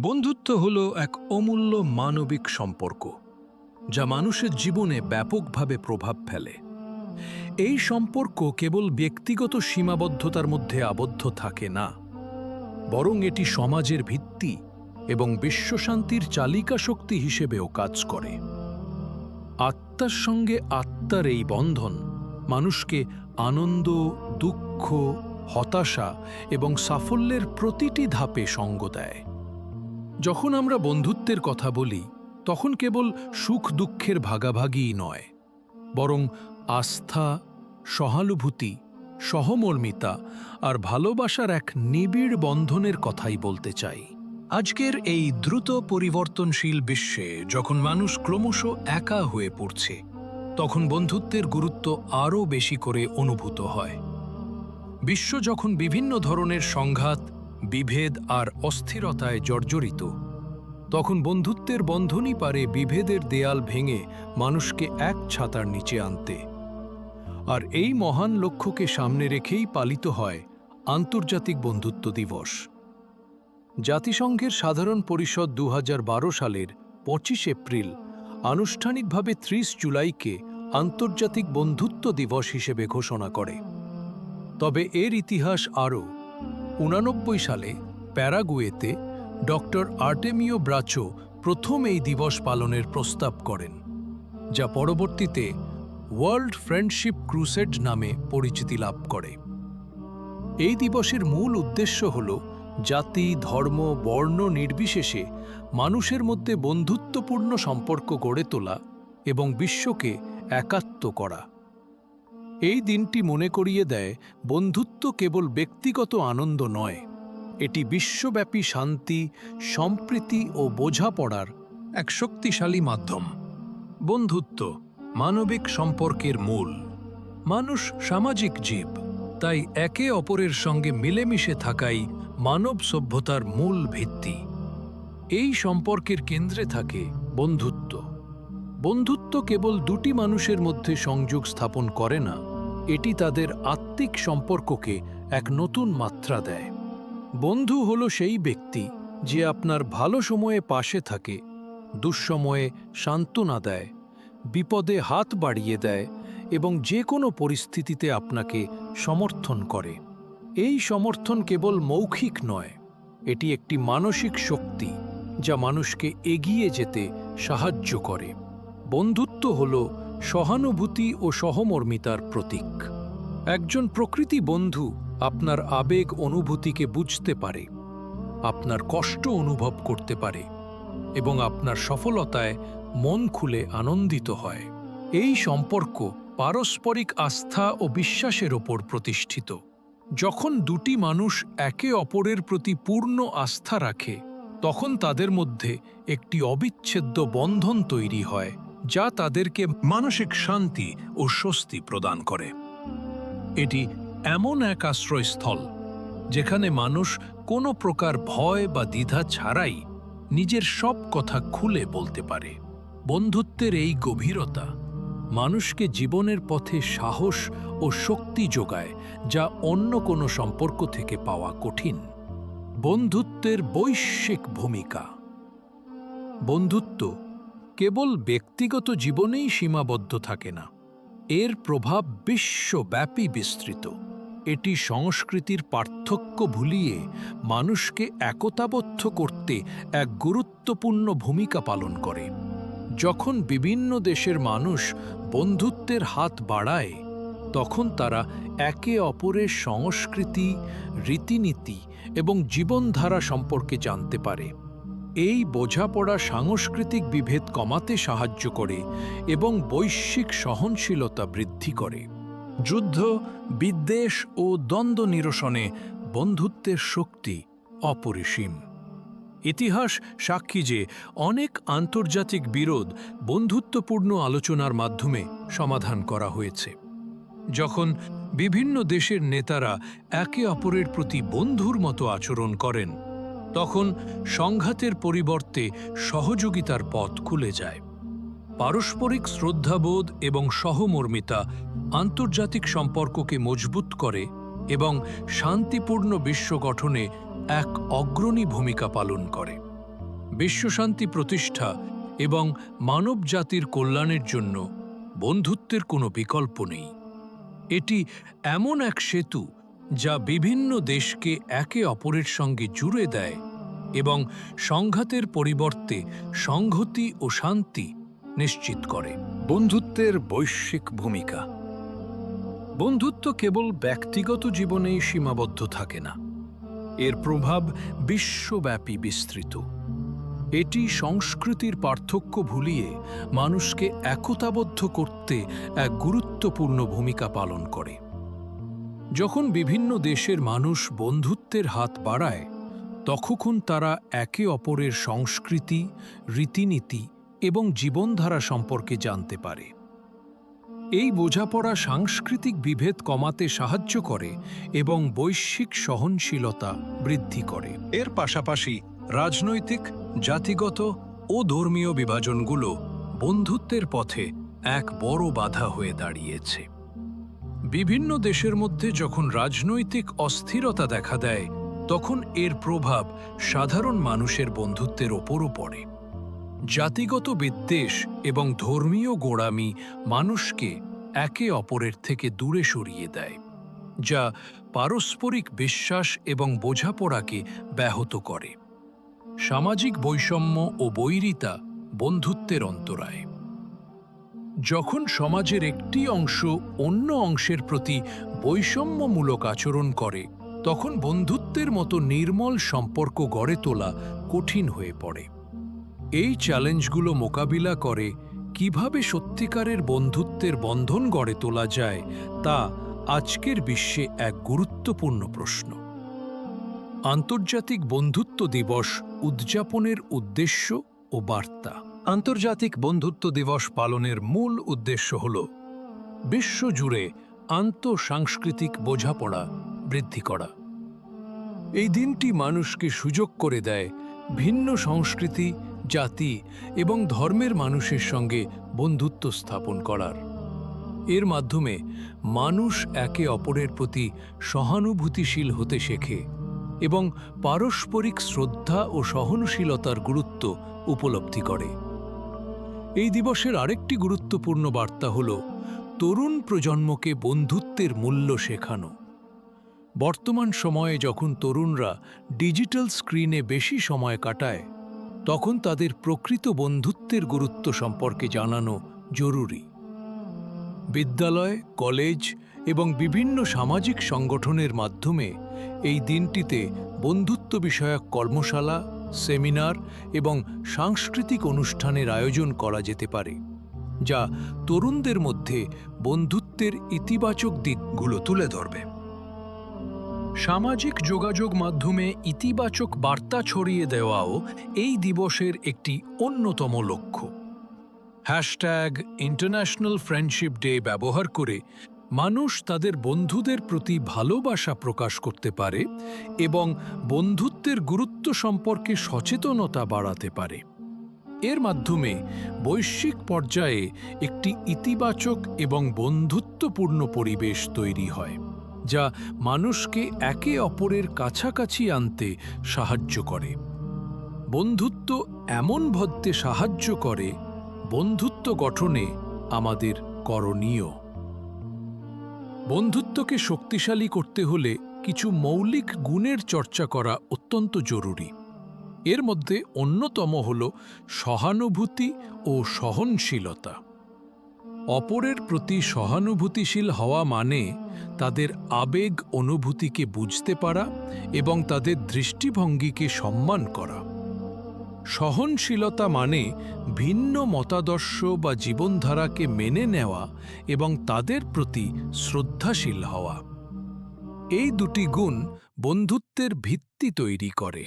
বন্ধুত্ব হল এক অমূল্য মানবিক সম্পর্ক, যা মানুষের জীবনে ব্যাপকভাবে প্রভাব ফেলে। এই সম্পর্ক কেবল ব্যক্তিগত সীমাবদ্ধতার মধ্যে আবদ্ধ থাকে না, বরং এটি সমাজের ভিত্তি এবং বিশ্বশান্তির চালিকা শক্তি হিসেবেও কাজ করে। আত্মার সঙ্গে আত্মার এই বন্ধন মানুষকে আনন্দ, দুঃখ, হতাশা এবং সাফল্যের প্রতিটি ধাপে সঙ্গ দেয়। যখন আমরা বন্ধুত্বের কথা বলি, তখন কেবল সুখ দুঃখের ভাগাভাগিই নয়, বরং আস্থা, সহানুভূতি, সহমর্মিতা আর ভালোবাসার এক নিবিড় বন্ধনের কথাই বলতে চাই। আজকের এই দ্রুত পরিবর্তনশীল বিশ্বে যখন মানুষ ক্রমশ একা হয়ে পড়ছে, তখন বন্ধুত্বের গুরুত্ব আরও বেশি করে অনুভূত হয়। বিশ্ব যখন বিভিন্ন ধরনের সংঘাত বিভেদ আর অস্থিরতায় জর্জরিত। তখন বন্ধুত্বের বন্ধনই পারে বিভেদের দেয়াল ভেঙে মানুষকে এক ছাতার নিচে আনতে। আর এই মহান লক্ষ্যকে সামনে রেখেই পালিত হয় আন্তর্জাতিক বন্ধুত্ব দিবস। জাতিসংঘের সাধারণ পরিষদ দু হাজার বারো সালের পঁচিশ এপ্রিল আনুষ্ঠানিকভাবে ত্রিশ জুলাইকে আন্তর্জাতিক বন্ধুত্ব দিবস হিসেবে ঘোষণা করে। তবে এর ইতিহাস আরও উনানব্বই সালে প্যারাগুয়েতে ডক্টর আর্টেমিও ব্রাচো প্রথম এই দিবস পালনের প্রস্তাব করেন, যা পরবর্তীতে ওয়ার্ল্ড ফ্রেন্ডশিপ ক্রুসেড নামে পরিচিতি লাভ করে। এই দিবসের মূল উদ্দেশ্য হল জাতি, ধর্ম, বর্ণ নির্বিশেষে মানুষের মধ্যে বন্ধুত্বপূর্ণ সম্পর্ক গড়ে তোলা এবং বিশ্বকে একাত্ম করা। এই দিনটি মনে করিয়ে দেয়, বন্ধুত্ব কেবল ব্যক্তিগত আনন্দ নয়, এটি বিশ্বব্যাপী শান্তি, সম্প্রীতি ও বোঝাপড়ার এক শক্তিশালী মাধ্যম। বন্ধুত্ব মানবিক সম্পর্কের মূল। মানুষ সামাজিক জীব, তাই একে অপরের সঙ্গে মিলেমিশে থাকাই মানব সভ্যতার মূল ভিত্তি। এই সম্পর্কের কেন্দ্রে থাকে বন্ধুত্ব। বন্ধুত্ব কেবল দুটি মানুষের মধ্যে সংযোগ স্থাপন করে না এটি তাদের আত্মিক সম্পর্ককে এক নতুন মাত্রা দেয়। বন্ধু হল সেই ব্যক্তি যে আপনার ভালো সময়ে পাশে থাকে, দুঃসময়ে সান্ত্বনা দেয়, বিপদে হাত বাড়িয়ে দেয় এবং যে কোনো পরিস্থিতিতে আপনাকে সমর্থন করে। এই সমর্থন কেবল মৌখিক নয়, এটি একটি মানসিক শক্তি যা মানুষকে এগিয়ে যেতে সাহায্য করে। বন্ধুত্ব হল সহানুভূতি ও সহমর্মিতার প্রতীক। একজন প্রকৃতি বন্ধু আপনার আবেগ অনুভূতিকে বুঝতে পারে, আপনার কষ্ট অনুভব করতে পারে এবং আপনার সফলতায় মন খুলে আনন্দিত হয়। এই সম্পর্ক পারস্পরিক আস্থা ও বিশ্বাসের ওপর প্রতিষ্ঠিত। যখন দুটি মানুষ একে অপরের প্রতি পূর্ণ আস্থা রাখে, তখন তাদের মধ্যে একটি অবিচ্ছেদ্য বন্ধন তৈরি হয়। যা তাদেরকে মানসিক শান্তি ও স্বস্তি প্রদান করে। এটি এমন এক আশ্রয়স্থল, যেখানে মানুষ কোনো প্রকার ভয় বা দ্বিধা ছাড়াই নিজের সব কথা খুলে বলতে পারে। বন্ধুত্বের এই গভীরতা মানুষকে জীবনের পথে সাহস ও শক্তি যোগায়, যা অন্য কোনো সম্পর্ক থেকে পাওয়া কঠিন। বন্ধুত্বের বৈশ্বিক ভূমিকা। বন্ধুত্ব কেবল ব্যক্তিগত জীবনেই সীমাবদ্ধ থাকে না। এর প্রভাব বিশ্বব্যাপী বিস্তৃত। এটি সংস্কৃতির পার্থক্য ভুলিয়ে মানুষকে একতাবদ্ধ করতে এক গুরুত্বপূর্ণ ভূমিকা পালন করে। যখন বিভিন্ন দেশের মানুষ বন্ধুত্বের হাত বাড়ায়, তখন তারা একে অপরের সংস্কৃতি, রীতিনীতি এবং জীবনধারা সম্পর্কে জানতে পারে। এই বোঝাপড়া সাংস্কৃতিক বিভেদ কমাতে সাহায্য করে এবং বৈশ্বিক সহনশীলতা বৃদ্ধি করে। যুদ্ধ, বিদ্বেষ ও দ্বন্দ্ব নিরসনে বন্ধুত্বের শক্তি অপরিসীম। ইতিহাস সাক্ষী যে অনেক আন্তর্জাতিক বিরোধ বন্ধুত্বপূর্ণ আলোচনার মাধ্যমে সমাধান করা হয়েছে। যখন বিভিন্ন দেশের নেতারা একে অপরের প্রতি বন্ধুর মতো আচরণ করেন তখন সংঘাতের পরিবর্তে সহযোগিতার পথ খুলে যায়। পারস্পরিক শ্রদ্ধাবোধ এবং সহমর্মিতা আন্তর্জাতিক সম্পর্ককে মজবুত করে এবং শান্তিপূর্ণ বিশ্ব গঠনে এক অগ্রণী ভূমিকা পালন করে। বিশ্বশান্তি প্রতিষ্ঠা এবং মানব জাতির কল্যাণের জন্য বন্ধুত্বের কোনো বিকল্প নেই। এটি এমন এক সেতু যা বিভিন্ন দেশকে একে অপরের সঙ্গে জুড়ে দেয় এবং সংঘাতের পরিবর্তে সংহতি ও শান্তি নিশ্চিত করে। বন্ধুত্বের বৈশ্বিক ভূমিকা। বন্ধুত্ব কেবল ব্যক্তিগত জীবনেই সীমাবদ্ধ থাকে না। এর প্রভাব বিশ্বব্যাপী বিস্তৃত। এটি সংস্কৃতির পার্থক্য ভুলিয়ে মানুষকে একতাবদ্ধ করতে এক গুরুত্বপূর্ণ ভূমিকা পালন করে। যখন বিভিন্ন দেশের মানুষ বন্ধুত্বের হাত বাড়ায় তখন তারা একে অপরের সংস্কৃতি, রীতিনীতি এবং জীবনধারা সম্পর্কে জানতে পারে। এই বোঝাপড়া সাংস্কৃতিক বিভেদ কমাতে সাহায্য করে এবং বৈশ্বিক সহনশীলতা বৃদ্ধি করে। এর পাশাপাশি রাজনৈতিক, জাতিগত ও ধর্মীয় বিভাজনগুলো বন্ধুত্বের পথে এক বড় বাধা হয়ে দাঁড়িয়েছে। বিভিন্ন দেশের মধ্যে যখন রাজনৈতিক অস্থিরতা দেখা দেয়, তখন এর প্রভাব সাধারণ মানুষের বন্ধুত্বের ওপরও পড়ে। জাতিগত বিদ্বেষ এবং ধর্মীয় গোড়ামি মানুষকে একে অপরের থেকে দূরে সরিয়ে দেয়, যা পারস্পরিক বিশ্বাস এবং বোঝাপড়াকে ব্যাহত করে। সামাজিক বৈষম্য ও বৈরিতা বন্ধুত্বের অন্তরায়। যখন সমাজের একটি অংশ অন্য অংশের প্রতি বৈষম্যমূলক আচরণ করে, তখন বন্ধুত্বের মতো নির্মল সম্পর্ক গড়ে তোলা কঠিন হয়ে পড়ে। এই চ্যালেঞ্জগুলো মোকাবিলা করে কীভাবে সত্যিকারের বন্ধুত্বের বন্ধন গড়ে তোলা যায়, তা আজকের বিশ্বে এক গুরুত্বপূর্ণ প্রশ্ন। আন্তর্জাতিক বন্ধুত্ব দিবস উদযাপনের উদ্দেশ্য ও বার্তা। আন্তর্জাতিক বন্ধুত্ব দিবস পালনের মূল উদ্দেশ্য হল বিশ্বজুড়ে আন্তঃসাংস্কৃতিক বোঝাপড়া বৃদ্ধি করা। এই দিনটি মানুষকে সুযোগ করে দেয় ভিন্ন সংস্কৃতি, জাতি এবং ধর্মের মানুষের সঙ্গে বন্ধুত্ব স্থাপন করার। এর মাধ্যমে মানুষ একে অপরের প্রতি সহানুভূতিশীল হতে শেখে এবং পারস্পরিক শ্রদ্ধা ও সহনশীলতার গুরুত্ব উপলব্ধি করে। এই দিবসের আরেকটি গুরুত্বপূর্ণ বার্তা হল তরুণ প্রজন্মকে বন্ধুত্বের মূল্য শেখানো। বর্তমান সময়ে যখন তরুণরা ডিজিটাল স্ক্রিনে বেশি সময় কাটায়, তখন তাদের প্রকৃত বন্ধুত্বের গুরুত্ব সম্পর্কে জানানো জরুরি। বিদ্যালয়, কলেজ এবং বিভিন্ন সামাজিক সংগঠনের মাধ্যমে এই দিনটিতে বন্ধুত্ব বিষয়ক কর্মশালা সেমিনার এবং সাংস্কৃতিক অনুষ্ঠানের আয়োজন করা যেতে পারে, যা তরুণদের মধ্যে বন্ধুত্বের ইতিবাচক দিকগুলো তুলে ধরবে। সামাজিক যোগাযোগ মাধ্যমে ইতিবাচক বার্তা ছড়িয়ে দেওয়াও এই দিবসের একটি অন্যতম লক্ষ্য। হ্যাশট্যাগ ইন্টারন্যাশনাল ফ্রেন্ডশিপ ডে ব্যবহার করে মানুষ তাদের বন্ধুদের প্রতি ভালোবাসা প্রকাশ করতে পারে এবং বন্ধুত্বের গুরুত্ব সম্পর্কে সচেতনতা বাড়াতে পারে। এর মাধ্যমে বৈশ্বিক পর্যায়ে একটি ইতিবাচক এবং বন্ধুত্বপূর্ণ পরিবেশ তৈরি হয়, যা মানুষকে একে অপরের কাছাকাছি আনতে সাহায্য করে। বন্ধুত্ব এমন ভদ্রে সাহায্য করে, বন্ধুত্ব গঠনে আমাদের করণীয়। বন্ধুত্বকে শক্তিশালী করতে হলে কিছু মৌলিক গুণের চর্চা করা অত্যন্ত জরুরি। এর মধ্যে অন্যতম হল সহানুভূতি ও সহনশীলতা। অপরের প্রতি সহানুভূতিশীল হওয়া মানে তাদের আবেগ অনুভূতিকে বুঝতে পারা এবং তাদের দৃষ্টিভঙ্গিকে সম্মান করা। সহনশীলতা মানে ভিন্ন মতাদর্শ বা জীবনধারাকে মেনে নেওয়া এবং তাদের প্রতি শ্রদ্ধাশীল হওয়া। এই দুটি গুণ বন্ধুত্বের ভিত্তি তৈরি করে।